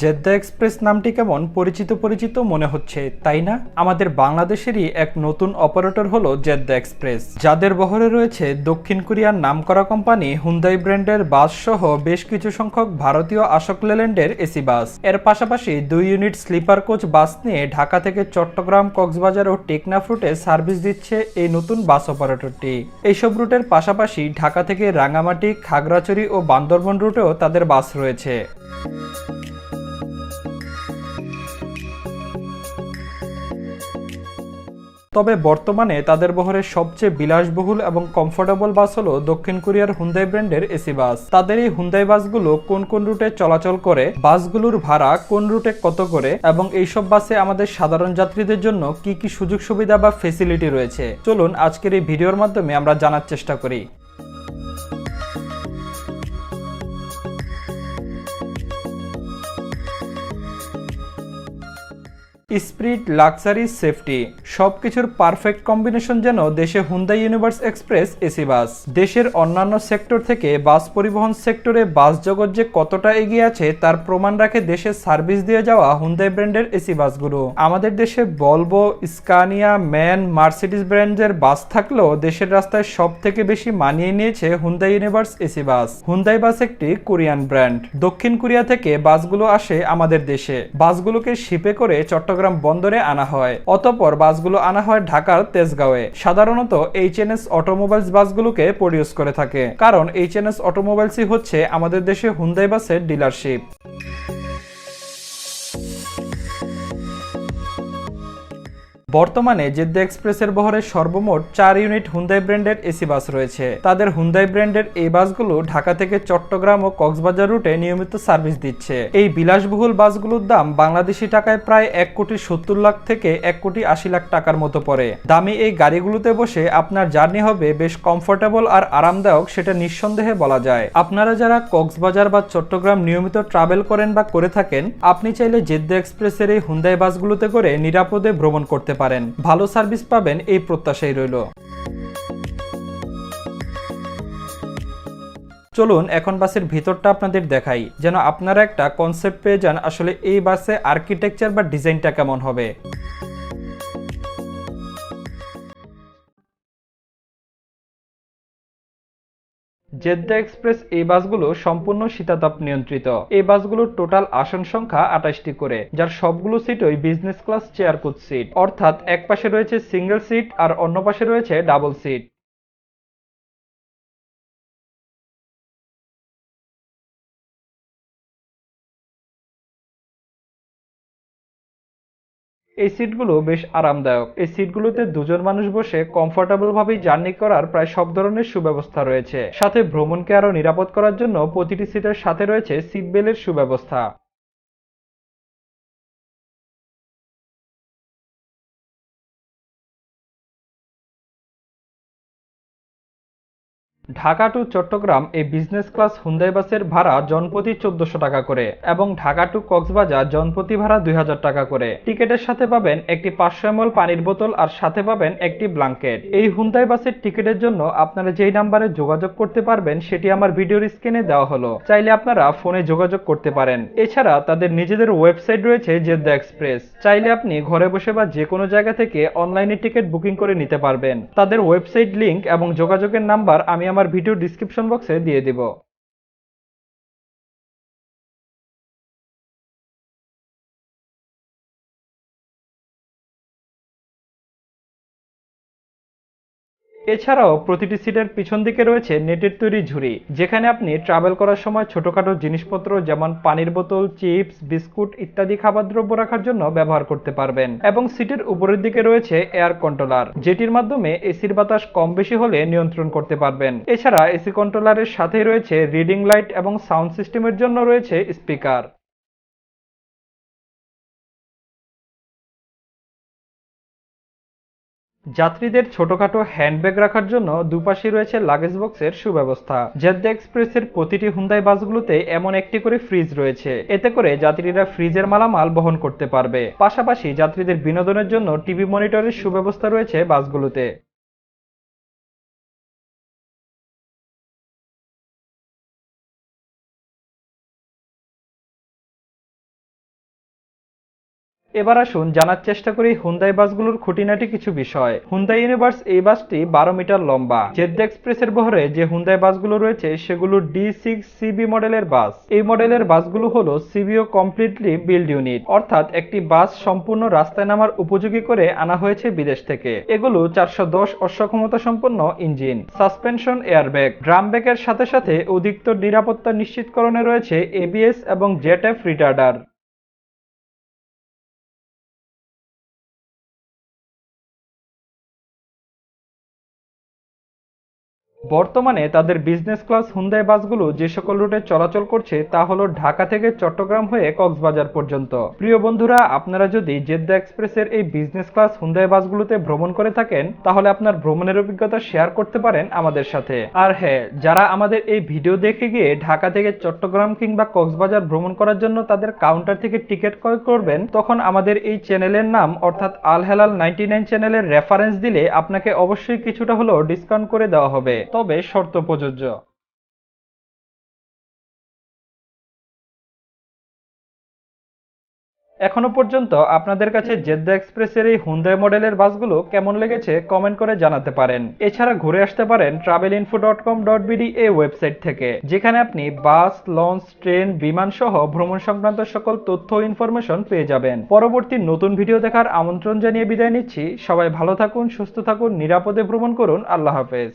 Jeddah express নামটি কেমন পরিচিত পরিচিত মনে হচ্ছে, তাই না? আমাদের বাংলাদেশেরই এক নতুন অপারেটর হলো জেদ্দা এক্সপ্রেস। যাদের বহরে রয়েছে দক্ষিণ কোরিয়ার নামকরা কোম্পানি, হুন্দাই ব্র্যান্ডের বাস সহ বেশ কিছু সংখ্যক ভারতীয় আশোক লেল্যান্ডের এসি বাস। এর পাশাপাশি দুই ইউনিট স্লিপার কোচ বাস নিয়ে ঢাকা থেকে চট্টগ্রাম, কক্সবাজার ও টেকনাফ রুটে সার্ভিস দিচ্ছে এই নতুন বাস অপারেটরটি। এইসব রুটের পাশাপাশি ঢাকা থেকে রাঙামাটি, খাগড়াছড়ি ও বান্দরবন রুটেও তাদের বাস রয়েছে। তবে বর্তমানে তাদের বহরের সবচেয়ে বিলাসবহুল এবং কমফোর্টেবল বাস হলো দক্ষিণ কোরিয়ার হুন্দাই ব্র্যান্ডের এসি বাস। তাদের এই হুন্দাই বাসগুলো কোন কোন রুটে চলাচল করে, বাসগুলোর ভাড়া কোন রুটে কত করে এবং এইসব বাসে আমাদের সাধারণ যাত্রীদের জন্য কি কি সুযোগ সুবিধা বা ফেসিলিটি রয়েছে? চলুন আজকের এই ভিডিওর মাধ্যমে আমরা জানার চেষ্টা করি। স্পিরিট লাক্সারি, সেফটি, সবকিছুর পারফেক্ট কম্বিনেশন যেন দেশে Hyundai Universe Express, AC bus. দেশের অন্যান্য সেক্টর থেকে বাস পরিবহন সেক্টরে বাস জগৎ যে কতটা এগিয়ে আছে, তার প্রমাণ রাখে দেশে সার্ভিস দিয়ে যাওয়া হুন্দাই ব্র্যান্ডের এসি বাসগুলো। আমাদের দেশে বলব, স্কানিয়া, ম্যান, মার্সিডিস ব্র্যান্ডের বাস থাকলেও দেশের রাস্তায় সব থেকে বেশি মানিয়ে নিয়েছে Hyundai Universe AC bus. Hyundai bus একটি কোরিয়ান ব্র্যান্ড। দক্ষিণ কোরিয়া থেকে বাসগুলো আসে আমাদের দেশে। বাসগুলোকে শিপে করে চট্টগ্রাম বন্দরে আনা হয়। অতপর বাসগুলো আনা হয় ঢাকার তেজগাঁওয়ে। সাধারণত এইচএনএস অটোমোবাইলস বাসগুলোকে প্রডিউস করে থাকে। কারণ এইচএনএস অটোমোবাইলসই হচ্ছে আমাদের দেশে হুন্দাই বাসের ডিলারশিপ বর্তমানে জেদ্দা এক্সপ্রেসের বহরে সর্বমোট চার ইউনিট হুন্দাই ব্র্যান্ডের এসি বাস রয়েছে। তাদের হুন্দাই ব্র্যান্ডের এই বাসগুলো ঢাকা থেকে চট্টগ্রাম ও কক্সবাজার রুটে নিয়মিত সার্ভিস দিচ্ছে। এই বিলাসবহুল বাসগুলোর দাম বাংলাদেশি টাকায় প্রায় এক কোটি সত্তর লাখ থেকে এক কোটি আশি লাখ টাকার মতো পড়ে। দামি এই গাড়িগুলোতে বসে আপনার জার্নি হবে বেশ কমফোর্টেবল আর আরামদায়ক সেটা নিঃসন্দেহে বলা যায়। আপনারা যারা কক্সবাজার বা চট্টগ্রাম নিয়মিত ট্রাভেল করেন বা করে থাকেন, আপনি চাইলে জেদ্দা এক্সপ্রেসের এই হুন্দাই বাসগুলোতে করে নিরাপদে ভ্রমণ করতে পারেন। ভালো সার্ভিস পাবেন এই প্রত্যাশাই রইল। চলুন এখন বাসের ভিতরটা আপনাদের দেখাই, যেন আপনারা একটা কনসেপ্ট পেয়ে যান আসলে এই বাসে আর্কিটেকচার বা ডিজাইনটা কেমন হবে। জেদ্দা এক্সপ্রেস এই বাসগুলো সম্পূর্ণ শীতাতাপ নিয়ন্ত্রিত। এই বাসগুলোর টোটাল আসন সংখ্যা আঠাশটি করে, যার সবগুলো সিটই business class chair coach seat অর্থাৎ এক পাশে রয়েছে সিঙ্গেল সিট আর অন্য পাশে রয়েছে ডাবল সিট এই সিটগুলো বেশ আরামদায়ক। এই সিটগুলোতে দুজন মানুষ বসে কমফোর্টেবল ভাবে জার্নি করার প্রায় সব ধরনের সুব্যবস্থা রয়েছে। সাথে ভ্রমণকে আরও নিরাপদ করার জন্য প্রতিটি সিটের সাথে রয়েছে সিট বেল্টের সুব্যবস্থা। ঢাকা টু চট্টগ্রাম এই বিজনেস ক্লাস হুন্দাই বাসের ভাড়া জনপ্রতি চোদ্দশো টাকা করে এবং ঢাকা টু কক্সবাজার জনপ্রতি ভাড়া দুই হাজার টাকা করে। টিকিটের সাথে পাবেন একটি পাঁচশো এমএল পানির বোতল আর সাথে পাবেন একটি ব্ল্যাঙ্কেট এই হুন্দাই বাসের টিকিটের জন্য আপনারা যেই নাম্বারে যোগাযোগ করতে পারবেন সেটি আমার ভিডিওর স্ক্রিনে দেওয়া হলো। চাইলে আপনারা ফোনে যোগাযোগ করতে পারেন। এছাড়া তাদের নিজেদের ওয়েবসাইট রয়েছে জেদ্দা এক্সপ্রেস। চাইলে আপনি ঘরে বসে বা যে কোনো জায়গা থেকে অনলাইনে টিকিট বুকিং করে নিতে পারবেন। তাদের ওয়েবসাইট লিংক এবং যোগাযোগের নাম্বার আমি আমার ভিডিও ডিসক্রিপশন বক্সে দিয়ে দিব। এছাড়াও প্রতিটি সিটের পিছন দিকে রয়েছে নেটের তৈরি ঝুড়ি, যেখানে আপনি ট্রাভেল করার সময় ছোটখাটো জিনিসপত্র যেমন পানির বোতল চিপস বিস্কুট ইত্যাদি খাবার দ্রব্য রাখার জন্য ব্যবহার করতে পারবেন। এবং সিটের উপরের দিকে রয়েছে এয়ার কন্ট্রোলার যেটির মাধ্যমে এসির বাতাস কম বেশি হলে নিয়ন্ত্রণ করতে পারবেন। এছাড়া এসি কন্ট্রোলারের সাথেই রয়েছে রিডিং লাইট এবং সাউন্ড সিস্টেমের জন্য রয়েছে স্পিকার যাত্রীদের ছোটখাটো হ্যান্ডব্যাগ রাখার জন্য দুপাশে রয়েছে লাগেজ বক্সের সুব্যবস্থা। জেদ্দা এক্সপ্রেসের প্রতিটি হুন্দাই বাসগুলোতে এমন একটি করে ফ্রিজ রয়েছে। এতে করে যাত্রীরা ফ্রিজের মালামাল বহন করতে পারবে। পাশাপাশি যাত্রীদের বিনোদনের জন্য টিভি মনিটরের সুব্যবস্থা রয়েছে বাসগুলোতে। এবার আসুন জানার চেষ্টা করি হুন্দাই বাসগুলোর খুঁটিনাটি কিছু বিষয়। হুন্দাই ইউনিভার্স এই বাসটি বারো মিটার লম্বা। জেদ্দা এক্সপ্রেসের বহরে যে হুন্দাই বাসগুলো রয়েছে, সেগুলো ডি সিক্স সিবি মডেলের বাস। এই মডেলের বাসগুলো হলো সিবিও কমপ্লিটলি বিল্ড ইউনিট অর্থাৎ একটি বাস সম্পূর্ণ রাস্তায় নামার উপযোগী করে আনা হয়েছে বিদেশ থেকে। এগুলো চারশো দশ অশ্বক্ষমতা সম্পন্ন ইঞ্জিন। সাসপেনশন এয়ারব্যাগ ড্রাম ব্যাগের সাথে সাথে অধিকতর নিরাপত্তা নিশ্চিতকরণে রয়েছে এবিএস এবং জেটএফ রিটার্ডার বর্তমানে তাদের বিজনেস ক্লাস হুন্দাই বাসগুলো যে সকল রুটে চলাচল করছে তা হলো ঢাকা থেকে চট্টগ্রাম হয়ে কক্সবাজার পর্যন্ত। প্রিয় বন্ধুরা, আপনারা যদি জেদ্দা এক্সপ্রেসের এই বিজনেস ক্লাস হুন্দাই বাসগুলোতে ভ্রমণ করে থাকেন, তাহলে আপনার ভ্রমণের অভিজ্ঞতা শেয়ার করতে পারেন আমাদের সাথে। আর হ্যাঁ যারা আমাদের এই ভিডিও দেখে গিয়ে ঢাকা থেকে চট্টগ্রাম কিংবা কক্সবাজার ভ্রমণ করার জন্য তাদের কাউন্টার থেকে টিকিট ক্রয় করবেন, তখন আমাদের এই চ্যানেলের নাম, অর্থাৎ আল হেলাল নাইনটি নাইন চ্যানেলের রেফারেন্স দিলে আপনাকে অবশ্যই কিছুটা হলেও ডিসকাউন্ট করে দেওয়া হবে। তবে শর্ত প্রযোজ্য। এখনও পর্যন্ত আপনাদের কাছে জেদ্দা এক্সপ্রেসের এই হুন্দাই মডেলের বাসগুলো কেমন লেগেছে কমেন্ট করে জানাতে পারেন। এছাড়া ঘুরে আসতে পারেন travel info dot com dot BD এই ওয়েবসাইট থেকে, যেখানে আপনি বাস লঞ্চ ট্রেন বিমান সহ ভ্রমণ সংক্রান্ত সকল তথ্য ইনফরমেশন পেয়ে যাবেন। পরবর্তী নতুন ভিডিও দেখার আমন্ত্রণ জানিয়ে বিদায় নিচ্ছি। সবাই ভালো থাকুন, সুস্থ থাকুন, নিরাপদে ভ্রমণ করুন। আল্লাহ হাফেজ।